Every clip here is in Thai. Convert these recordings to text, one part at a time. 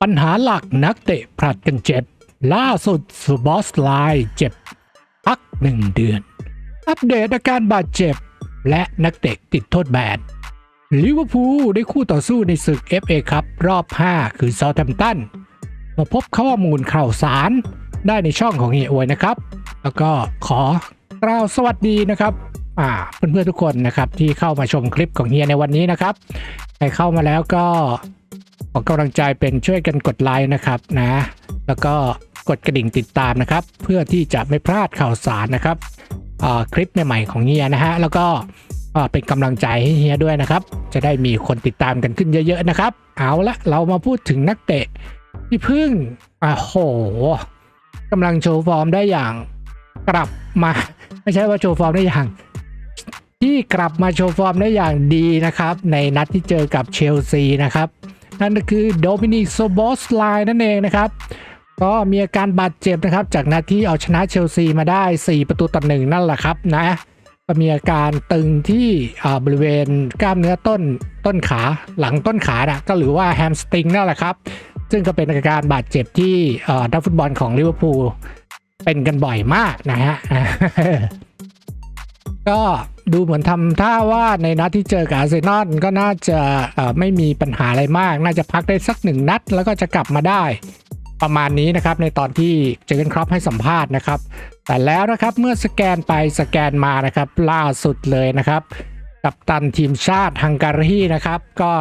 ปัญหาหลักนักเตะผลัดกันเจ็บ ล่าสุดสบอสไลน์เจ็บพักหนึ่งเดือน อัปเดตอาการบาดเจ็บ และนักเตะติดโทษแบนลิเวอร์พูลได้คู่ต่อสู้ในศึก FA ครับรอบ 5 คือเซาท์แ m มตันมาพบข้อมูลข่าวสารได้ในช่องของเฮียอวยนะครับ แล้วก็ขอกล่าวสวัสดีนะครับอ่าเพื่อนๆทุกคนนะครับที่เข้ามาชมคลิปของเฮียในวันนี้นะครับใครเข้ามาแล้วก็ อกำลังใจเป็นช่วยกันกดไลค์นะครับนะ แล้วก็กดกระดิ่งติดตามนะครับ เพื่อที่จะไม่พลาดข่าวสารนะครับคลิปใหม่ๆของเฮียนะฮะแล้วก็เป็นกำลังใจให้เฮียด้วยนะครับ จะได้มีคนติดตามกันขึ้นเยอะๆนะครับ เอาละเรามาพูดถึงนักเตะที่พึ่งอะโหกำลังโชว์ฟอร์มได้อย่างกลับมา ไม่ใช่ว่าโชว์ฟอร์มได้อย่าง ที่กลับมาโชว์ฟอร์มได้อย่างดีนะครับ ในนัดที่เจอกับเชลซีนะครับ นั่นก็คือโดมินิกโซบอสไลน์นั่นเองนะครับ ก็มีอาการบาดเจ็บนะครับ จากนัดที่เอาชนะเชลซีมาได้ 4 ประตูต่อหนึ่งนั่นแหละครับนะก็มีอาการตึงที่บริเวณกล้ามเนื้อต้นต้นขาหลังต้นขานะก็หรือว่าแฮมสตริงนั่นแหละครับ ซึ่งก็เป็นอาการบาดเจ็บที่นักฟุตบอลของลิเวอร์พูลเป็นกันบ่อยมากนะฮะ ก็ดูเหมือนทำท่าว่าในนัดที่เจอกับอาร์เซนอลก็น่าจะไม่มีปัญหาอะไรมาก น่าจะพักได้สักหนึ่งนัด แล้วก็จะกลับมาได้ ประมาณนี้นะครับในตอนที่เจอกันครอปให้สัมภาษณ์นะครับ แต่แล้วนะครับเมื่อสแกนไปสแกนมานะครับล่าสุดเลยนะครับ กัปตันทีมชาติฮังการีนะครับ ก็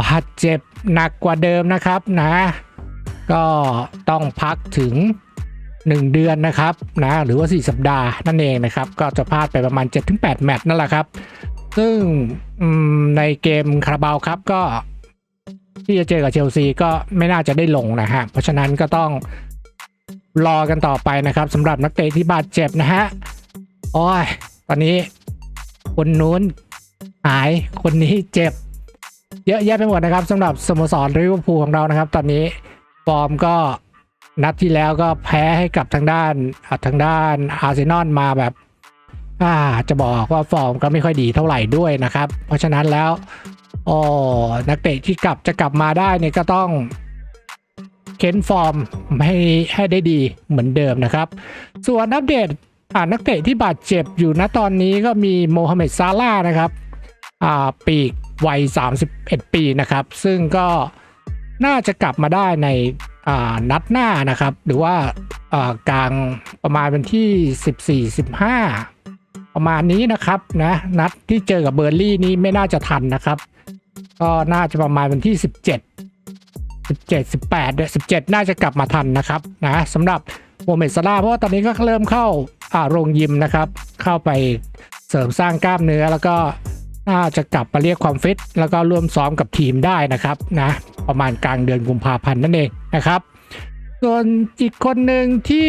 บาดเจ็บหนักกว่าเดิมนะครับนะ ก็ต้องพักถึง 1 เดือนนะครับนะหรือว่า 4 สัปดาห์นั่นเองนะครับ ก็จะพลาดไปประมาณ 7-8 แมตช์นั่นแหละครับ ซึ่งในเกมคาราบาวครับก็ที่จะเจอกับเชลซีก็ไม่น่าจะได้ลงนะฮะ เพราะฉะนั้นก็ต้องรอกันต่อไปนะครับสำหรับนักเตะที่บาดเจ็บนะฮะโอ้ยตอนนี้คนนู้นหายคนนี้เจ็บ เยอะแยะไปหมดนะครับสำหรับสโมสรลิเวอร์พูลของเรานะครับ ตอนนี้ฟอร์มก็ นัดที่แล้วก็แพ้ให้กับทางด้านทางด้านอาร์เซนอลมาแบบอ่าจะบอกว่าฟอร์มก็ไม่ค่อยดีเท่าไหร่ด้วยนะครับ เพราะฉะนั้นแล้วโอ้นักเตะที่กลับจะกลับมาได้เนี่ยก็ต้องเค้นฟอร์มให้ให้ได้ดีเหมือนเดิมนะครับ ส่วนอัปเดตอ่านักเตะที่บาดเจ็บอยู่ณตอนนี้ก็มีโมฮัมเหม็ดซาลานะครับอ่าปีกวัย 31 ปีนะครับ ซึ่งก็น่าจะกลับมาได้ใน นัดหน้านะครับ หรือว่าากลางประมาณวันที่ 14 15 ประมาณนี้นะครับนะนัดที่เจอกับเบอร์ลี่นี้ไม่น่าจะทันนะครับ ก็น่าจะประมาณวันที่ 17 17 18ด้วย17 น่าจะกลับมาทันนะครับนะสำหรับโมเมดซาร่าห์เพราะว่าตอนนี้ก็เริ่มเข้าโรงยิมนะครับ เข้าไปเสริมสร้างกล้ามเนื้อแล้วก็ น่าจะกลับมาเรียกความฟิตแล้วก็ร่วมซ้อมกับทีมได้นะครับนะประมาณกลางเดือนกุมภาพันธ์นั่นเองนะครับ ส่วนอีกคนหนึ่งที่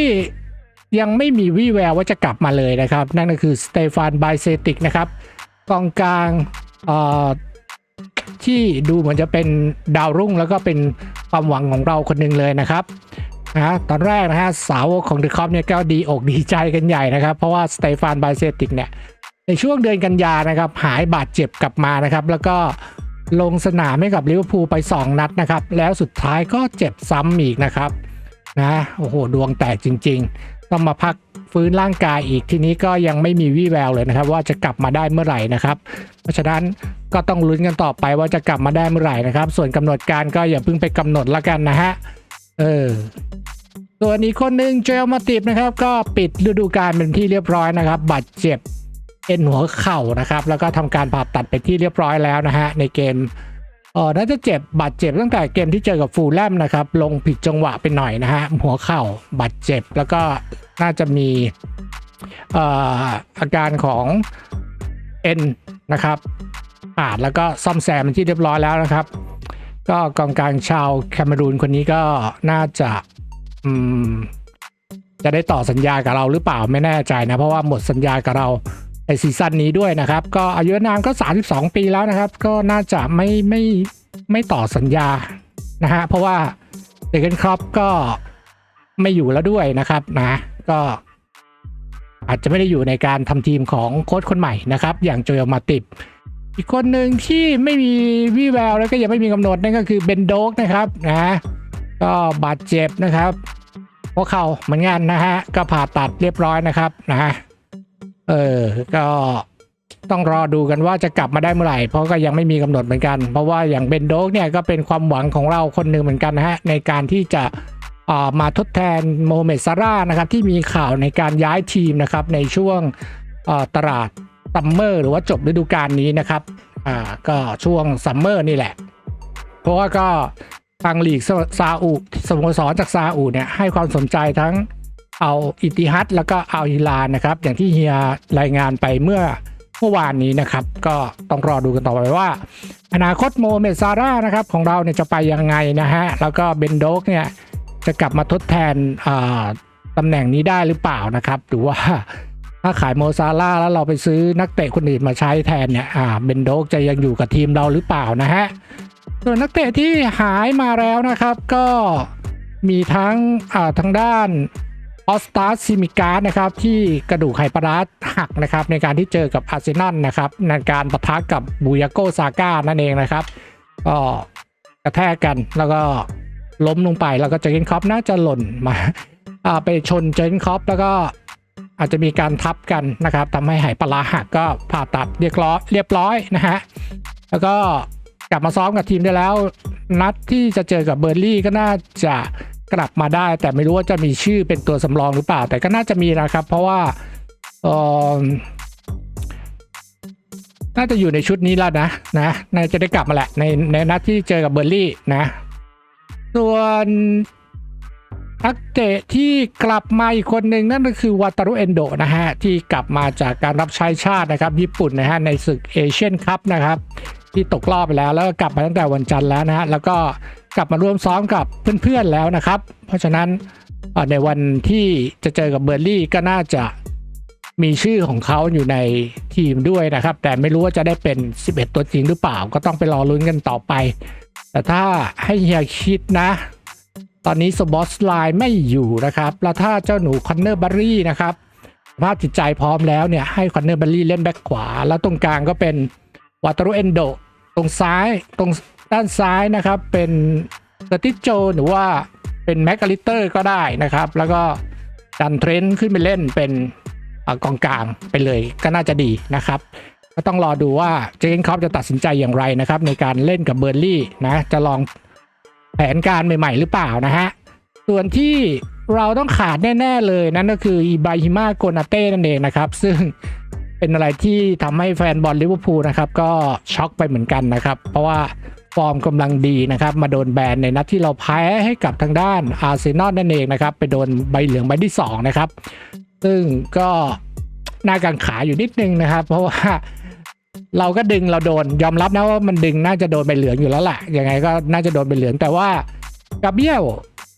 ยังไม่มีวี่แววว่าจะกลับมาเลยนะครับ นั่นก็คือสเตฟานไบเซติกนะครับกองกลางอ่อที่ดูเหมือนจะเป็นดาวรุ่งแล้วก็เป็นความหวังของเราคนหนึ่งเลยนะครับนะตอนแรกนะฮะสาวของเดอะคอปเนี่ยก็ดีอกดีใจกันใหญ่นะครับ เพราะว่าสเตฟานไบเซติกเนี่ย ในช่วงเดือนกันยานะครับ หายบาดเจ็บกลับมานะครับ แล้วก็ลงสนามให้กับลิเวอร์พูลไป 2 นัดนะครับ แล้วสุดท้ายก็เจ็บซ้ำอีกนะครับนะโอ้โห ดวงแตกจริง ๆ ต้องมาพักฟื้นร่างกายอีกทีนี้ก็ยังไม่มีวี่แววเลยนะครับ ว่าจะกลับมาได้เมื่อไหร่นะครับ เพราะฉะนั้นก็ต้องลุ้นกันต่อไปว่าจะกลับมาได้เมื่อไหร่นะครับ ส่วนกำหนดการก็อย่าเพิ่งไปกำหนดละกันนะฮะเออส่วนอีกคนหนึ่งเจลมาติบนะครับ ก็ปิดฤดูกาลเป็นที่เรียบร้อยนะครับบาดเจ็บ เอ็นหัวเข่านะครับ แล้วก็ทำการผ่าตัดไปที่เรียบร้อยแล้วนะฮะในเกมเออน่าจะเจ็บบาดเจ็บตั้งแต่เกมที่เจอกับฟูลแลมนะครับ ลงผิดจังหวะไปหน่อยนะฮะหัวเข่าบาดเจ็บแล้วก็น่าจะมีเอ่ออาการของเอ็นนะครับอาดแล้วก็ซ่อมแซมเป็นที่เรียบร้อยแล้วนะครับ ก็กองกลางชาวแคนารูนคนนี้ก็น่าจะอืมจะได้ต่อสัญญากับเราหรือเปล่าไม่แน่ใจนะ เพราะว่าหมดสัญญากับเรา ในซีซั่นนี้ด้วยนะครับ ก็อายุนามก็ 32 ปีแล้วนะครับ ก็น่าจะไม่ไม่ไม่ต่อสัญญานะฮะเพราะว่าเดเกนครอปก็ไม่อยู่แล้วด้วยนะครับนะก็อาจจะไม่ได้อยู่ในการทำทีมของโค้ชคนใหม่นะครับ อย่างโจเอมาติบอีกคนหนึ่งที่ไม่มีวี่แววแล้วก็ยังไม่มีกำหนดนั่นก็คือเบนโดกนะครับนะก็บาดเจ็บนะครับหัวเข่าเหมือนกันนะฮะก็ผ่าตัดเรียบร้อยนะครับนะ เออ ก็ต้องรอดูกันว่าจะกลับมาได้เมื่อไหร่ เพราะก็ยังไม่มีกำหนดเหมือนกัน เพราะว่าอย่างเบนโดกเนี่ยก็เป็นความหวังของเราคนหนึ่งเหมือนกันนะฮะ ในการที่จะมาทดแทนโมเมดซาร่านะครับ ที่มีข่าวในการย้ายทีมนะครับ ในช่วงตลาดซัมเมอร์หรือว่าจบฤดูกาลนี้นะครับอ่าก็ช่วงซัมเมอร์นี่แหละ เพราะว่าก็ทางลีกซาอุสโมสรจากซาอุเนี่ยให้ความสนใจทั้ง เอาอิติฮัดแล้วก็เอาฮิลานะครับ อย่างที่เฮียรายงานไปเมื่อเมื่อวานนี้นะครับ ก็ต้องรอดูกันต่อไปว่า อนาคตโมเมซาร่านะครับของเราเนี่ยจะไปยังไงนะฮะ แล้วก็เบนโดกเนี่ยจะกลับมาทดแทนตำแหน่งนี้ได้หรือเปล่านะครับ หรือว่าถ้าขายโมซาร่าแล้วเราไปซื้อนักเตะคนอื่นมาใช้แทนเนี่ยเบนโดกจะยังอยู่กับทีมเราหรือเปล่านะฮะส่วนนักเตะที่หายมาแล้วนะครับก็มีทั้งทางด้าน ออสตาซิมิการ์นะครับที่กระดูกไขปลาร้หักนะครับในการที่เจอกับอาร์เซนอลนะครับในการปะทะกับบูยาโกซาก้านั่นเองนะครับก็กระแทกกันแล้วก็ล้มลงไปแล้วก็เจอร์เกนคอปน่าจะหล่นมาาไปชนเจอร์เกนคอปแล้วก็อาจจะมีการทับกันนะครับทำให้ไหปลาร้าหักก็ผ่าตัดเรียบร้อยเรียบร้อยนะฮะแล้วก็กลับมาซ้อมกับทีมได้แล้ว นัดที่จะเจอกับเบอร์ลี่ก็น่าจะ กลับมาได้ แต่ไม่รู้ว่าจะมีชื่อเป็นตัวสำรองหรือเปล่า แต่ก็น่าจะมีนะครับ เพราะว่าออน่าจะอยู่ในชุดนี้แล้วนะนะน่าจะได้กลับมาแหละในในนัดที่เจอกับเบอร์ลี่นะ ส่วนนักเตะที่กลับมาอีกคนหนึ่งนั่นก็คือวาตารุเอนโดนะฮะที่กลับมาจากการรับใช้ชาตินะครับ ญี่ปุ่นนะฮะในศึกเอเชียนคัพนะครับ ที่ตกรอบไปแล้วแล้วก็กลับมาตั้งแต่วันจันทร์แล้วนะฮะแล้วก็ กลับมาร่วมซ้อมกับเพื่อนๆแล้วนะครับ เพราะฉะนั้นในวันที่จะเจอกับเบอร์ลี่ก็น่าจะมีชื่อของเขาอยู่ในทีมด้วยนะครับ แต่ไม่รู้ว่าจะได้เป็น 11 ตัวจริงหรือเปล่า ก็ต้องไปรอลุ้นกันต่อไป แต่ถ้าให้เฮียคิดนะ ตอนนี้สบอสไลน์ไม่อยู่นะครับ แล้วถ้าเจ้าหนูคอนเนอร์บัรรี่นะครับสภาพจิตใจพร้อมแล้วเนี่ยให้คอนเนอร์บัรรี่เล่นแบ็คขวา แล้วตรงกลางก็เป็นวาตารุเอนโด ตรงซ้ายตรง ด้านซ้ายนะครับเป็นเกติสโจหรือว่าเป็นแม็กอลิเตอร์ก็ได้นะครับ แล้วก็ดันเทรนด์ขึ้นไปเล่นเป็นอกองกลางไปเลยก็น่าจะดีนะครับ ก็ต้องรอดูว่าเจนคอปจะตัดสินใจอย่างไรนะครับ ในการเล่นกับเบอร์ลี่นะจะลองแผนการใหม่ๆ หรือเปล่านะฮะส่วนที่เราต้องขาดแน่ ๆ เลยนั่นก็คืออิบาฮิมาโกนาเต้นั่นเองนะครับ ซึ่งเป็นอะไรที่ทำให้แฟนบอลลิเวอร์พูลนะครับ ก็ช็อกไปเหมือนกันนะครับ เพราะว่า ฟอร์มกำลังดีนะครับมาโดนแบนในนัดที่เราแพ้ให้กับทางด้านอาร์เซนอลนั่นเองนะครับไปโดนใบเหลืองใบที่2นะครับซึ่งก็น่ากังขาอยู่นิดนึงนะครับ เพราะว่าเราก็ดึงเราโดนยอมรับนะว่ามันดึงน่าจะโดนใบเหลืองอยู่แล้วแหละยังไงก็น่าจะโดนใบเหลืองแต่ว่ากับเบี้ยว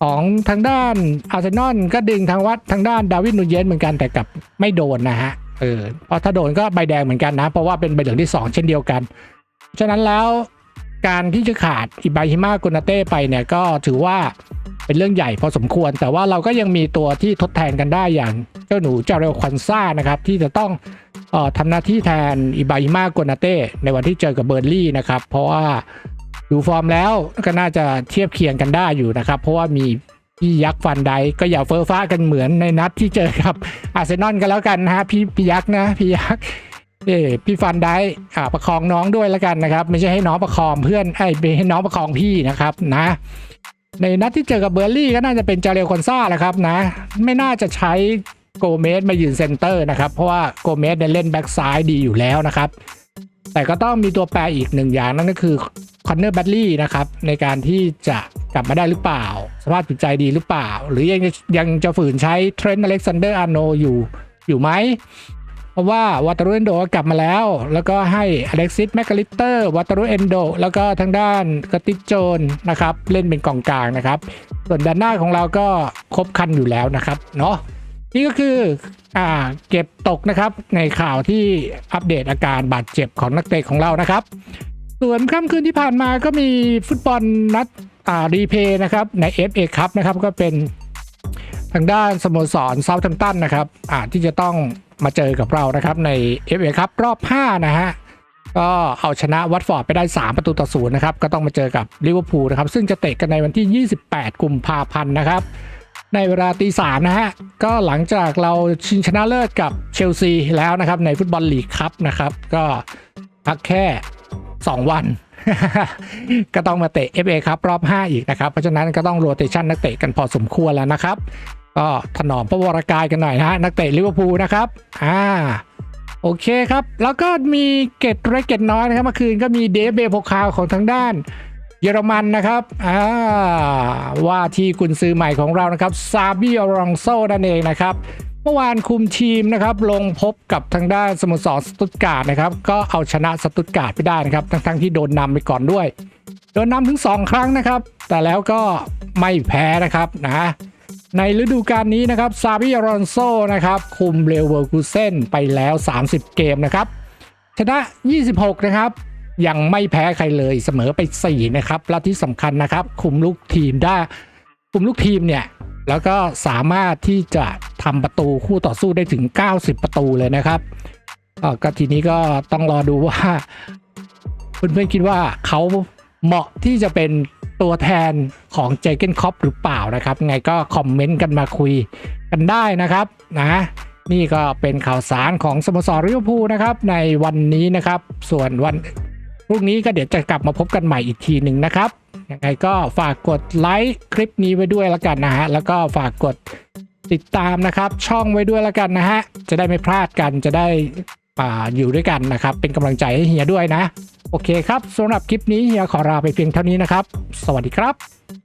ของทางด้านอาร์เซนอลก็ดึงทางวัดทางด้านดาวิดนูเยสเหมือนกันแต่กับไม่โดนนะฮะเออเพราะถ้าโดนก็ใบแดงเหมือนกันนะ เพราะว่าเป็นใบเหลืองที่ 2 เช่นเดียวกัน ฉะนั้นแล้ว การที่จะขาดอิบาฮิมากุนาเต้ไปเนี่ยก็ถือว่าเป็นเรื่องใหญ่พอสมควร แต่ว่าเราก็ยังมีตัวที่ทดแทนกันได้อย่างเจ้าหนูจาเรลควันซ่านะครับ ที่จะต้องออทำหน้าที่แทนอิบาอิมาโกนาเต้ในวันที่เจอกับเบอร์ลี่นะครับ เพราะว่าดูฟอร์มแล้วก็น่าจะเทียบเคียงกันได้อยู่นะครับ เพราะว่ามีพี่ยักษ์ฟันไดก็อย่าเฟอร์ฟ้ากันเหมือนในนัดที่เจอกับอาร์เซนอลกันแล้วกันนะฮะพี่พี่ยักษ์นะพี่ยักษ์ พี่ฟันไดอ่าประคองน้องด้วยแล้วกันนะครับ ไม่ใช่ให้น้องประคองเพื่อนไอ้ไม่ให้น้องประคองพี่นะครับนะ ในนัดที่เจอกับเบอร์ลี่ก็น่าจะเป็นจาเรลคอนซ่าแหละครับนะ ไม่น่าจะใช้โกเมสมายืนเซนเตอร์นะครับ เพราะว่าโกเมสเนี่ยเล่นแบ็กซ้ายดีอยู่แล้วนะครับ แต่ก็ต้องมีตัวแปรอีกหนึ่งอย่างนั่นก็คือคอนเนอร์แบดลี่นะครับ ในการที่จะกลับมาได้หรือเปล่า สภาพจิตใจดีหรือเปล่า หรือยังยังจะฝืนใช้เทรนต์อเล็กซานเดอร์อาร์โนอยู่อยู่ไหม เพราะว่าวาตารุเอนโดกลับมาแล้ว แล้วก็ให้อเล็กซิสแมคคาลิสเตอร์วาตารุเอนโดแล้วก็ทางด้านกติโจนนะครับเล่นเป็นกองกลางนะครับ ส่วนด้านหน้าของเราก็ครบคันอยู่แล้วนะครับเนาะนี่ก็คืออ่าเก็บตกนะครับในข่าวที่อัปเดตอาการบาดเจ็บของนักเตะของเรานะครับ ส่วนค่ำคืนที่ผ่านมาก็มีฟุตบอลนัดอ่ารีเพย์นะครับใน FA ครับนะครับก็เป็นทางด้านสโมสรเซาท์แฮมป์ตันนะครับอ่าที่จะต้อง มาเจอกับเรานะครับใน FA ครับรอบ 5 นะฮะก็เอาชนะวัตฟอร์ดไปได้ 3 ประตูต่อศูนย์นะครับ ก็ต้องมาเจอกับลิเวอร์พูลนะครับ ซึ่งจะเตะกันในวันที่ 28 กุมภาพันธ์นะครับ ในเวลาตีสามนะฮะ ก็หลังจากเราชิงชนะเลิศกับเชลซีแล้วนะครับ ในฟุตบอลลีกครับนะครับ ก็พักแค่ 2 วัน ก็ต้องมาเตะ FA ครับรอบ 5 อีกนะครับ เพราะฉะนั้นก็ต้องโรเตชันนักเตะกันพอสมควรแล้วนะครับ ก็ถนอมพระวรากายกันหน่อยนะฮะนักเตะลิเวอร์พูลนะครับอ่าโอเคครับ แล้วก็มีเกตเล็กเกตน้อยนะครับเมื่อคืนก็มีเดฟเบโพคาวของทางด้านเยอรมันนะครับอ่าว่าที่กุนซือใหม่ของเรานะครับซาบิอรองโซนั่นเองนะครับเมื่อวานคุมทีมนะครับลงพบกับทางด้านสโมสรสตุตการ์ดนะครับก็เอาชนะสตุตการ์ดไปได้นะครับทั้งๆที่โดนนำไปก่อนด้วย โดนนำถึง 2 ครั้งนะครับ แต่แล้วก็ไม่แพ้นะครับนะ ในฤดูกาลนี้นะครับซาบิอรอนโซนะครับคุมเรเวอร์คูเซนไปแล้ว 30 เกมนะครับ ชนะ 26 นะครับ ยังไม่แพ้ใครเลยเสมอไป 4 นะครับ และที่สำคัญนะครับ คุมลูกทีมได้คุมลูกทีมเนี่ยแล้วก็สามารถที่จะทำประตูคู่ต่อสู้ได้ถึง 90 ประตูเลยนะครับก็ทีนี้ก็ต้องรอดูว่าเพื่อนๆคิดว่าเขาเหมาะที่จะเป็น ตัวแทนของเจเกนคอปหรือเปล่านะครับ ไงก็คอมเมนต์กันมาคุยกันได้นะครับนะนี่ก็เป็นข่าวสารของสโมสรลิเวอร์พูลนะครับ ในวันนี้นะครับ ส่วนวันพรุ่งนี้ก็เดี๋ยวจะกลับมาพบกันใหม่อีกทีหนึ่งนะครับยังไงก็ฝากกดไลค์คลิปนี้ไว้ด้วยแล้วกันนะฮะแล้วก็ฝากกดติดตามนะครับ ช่องไว้ด้วยแล้วกันนะฮะจะได้ไม่พลาดกันจะได้ออยู่ด้วยกันนะครับ เป็นกำลังใจให้เฮียด้วยนะ โอเคครับสำหรับคลิปนี้เฮียขอลาไปเพียงเท่านี้นะครับ สวัสดีครับ